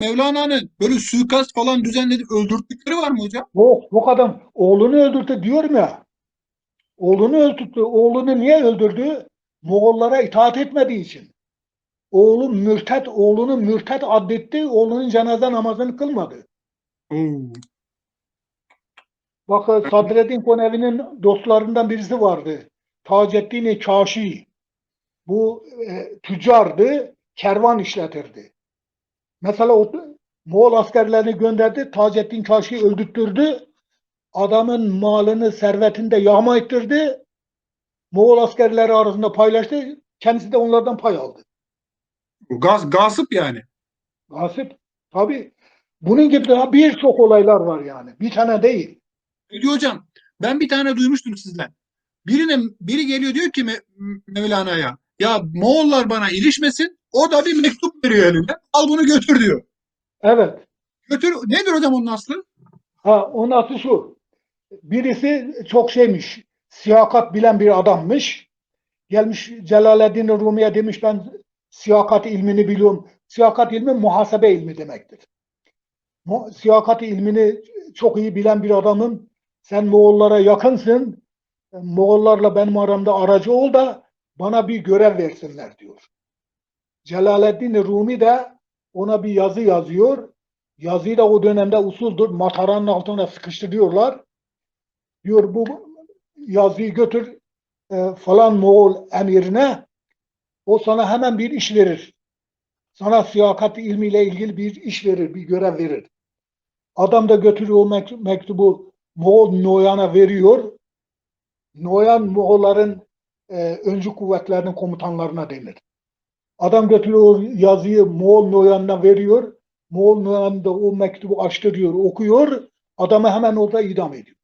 Mevlana'nın böyle suikast falan düzenledip öldürttükleri var mı hocam? Yok, bu adam oğlunu öldürdü diyorum ya. Oğlunu öldürdü. Oğlunu niye öldürdü? Moğollara itaat etmediği için. Oğlu mürtet, oğlunu mürtet addetti. Oğlunun cenaze namazını kılmadı. Bak Sadreddin Konevi'nin dostlarından birisi vardı. Taceddin Kaşi. Bu e, tüccardı, kervan işletirdi. Mesela o Moğol askerlerini gönderdi, Taceddin Kaşi'yi öldürttürdü. Adamın malını, servetini de yağma ettirdi. Moğol askerleri arasında paylaştı. Kendisi de onlardan pay aldı. Gaz, gasıp yani. Gasip. Tabii. Bunun gibi daha birçok olaylar var yani. Bir tane değil. Peki hocam ben bir tane duymuştum sizden. Birine, biri geliyor diyor ki Me- Mevlana'ya ya Moğollar bana ilişmesin o da bir mektup veriyor eline. Al bunu götür diyor. Evet. Götür. Nedir hocam onun aslı? Ha, onun aslı şu. Birisi çok şeymiş. Siyakat bilen bir adammış. Gelmiş Celaleddin Rumi'ye demiş ben siyakat ilmini biliyorum. Siyakat ilmi muhasebe ilmi demektir. Siyakat ilmini çok iyi bilen bir adamım. Sen Moğollara yakınsın. Moğollarla benim aramda aracı ol da bana bir görev versinler diyor. Celaleddin Rumi de ona bir yazı yazıyor. Yazıyı da o dönemde usuldür. Mataranın altına sıkıştırıyorlar. Diyor bu yazıyı götür e, falan Moğol emirine. O sana hemen bir iş verir. Sana siyakat ilmiyle ilgili bir iş verir, bir görev verir. Adam da götürüyor o mek- mektubu Moğol Noyan'a veriyor. Noyan Moğolların e, öncü kuvvetlerinin komutanlarına denir. Adam götürüyor yazıyı Moğol Noyan'a veriyor. Moğol Noyan da o mektubu açtırıyor, okuyor. Adamı hemen orada idam ediyor.